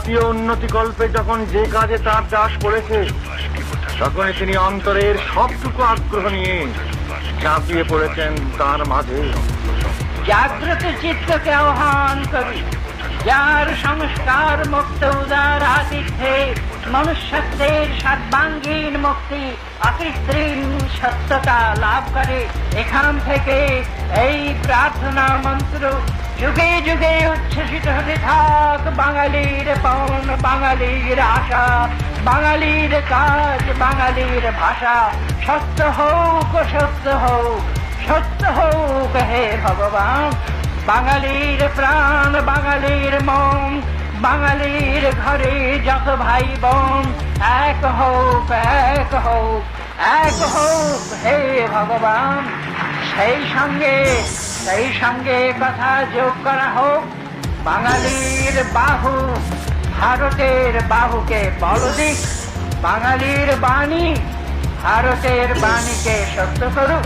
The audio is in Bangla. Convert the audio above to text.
জাতীয় উন্নতি কল্পে যখন যে কাজে তার চাষ পড়েছে তখন তিনি অন্তরের সবটুকু আগ্রহ নিয়ে ঝাঁপিয়ে পড়েছেন তার মাঝে। জাগ্রত চিত্তকে আহ্বান করি, যার সংস্কার মুক্ত উদার আতিথ্যে মনুষ্যত্বের সর্বাঙ্গীন মুক্তি অকৃত্রিম সত্যতা লাভ করে। এখান থেকে এই প্রার্থনা মন্ত্র যুগে যুগে উচ্ছ্বসিত হতে থাক বাঙালির পণ, বাঙালির আশা, বাঙালির কাজ, বাঙালির ভাষা। সত্য হোক সত্য হোক সত্য হোক হে ভগবান। বাঙালির প্রাণ, বাঙালির মন, বাঙালির ঘরে যত ভাই বোন, এক হোক এক হোক এক হোক হে ভগবান। সেই সঙ্গে সেই সঙ্গে কথা যোগ করা হোক, বাঙালির বাহু, ভারতের বাহুকে বল দিক, বাঙালির বাণী, ভারতের বাণীকে সত্য করুক।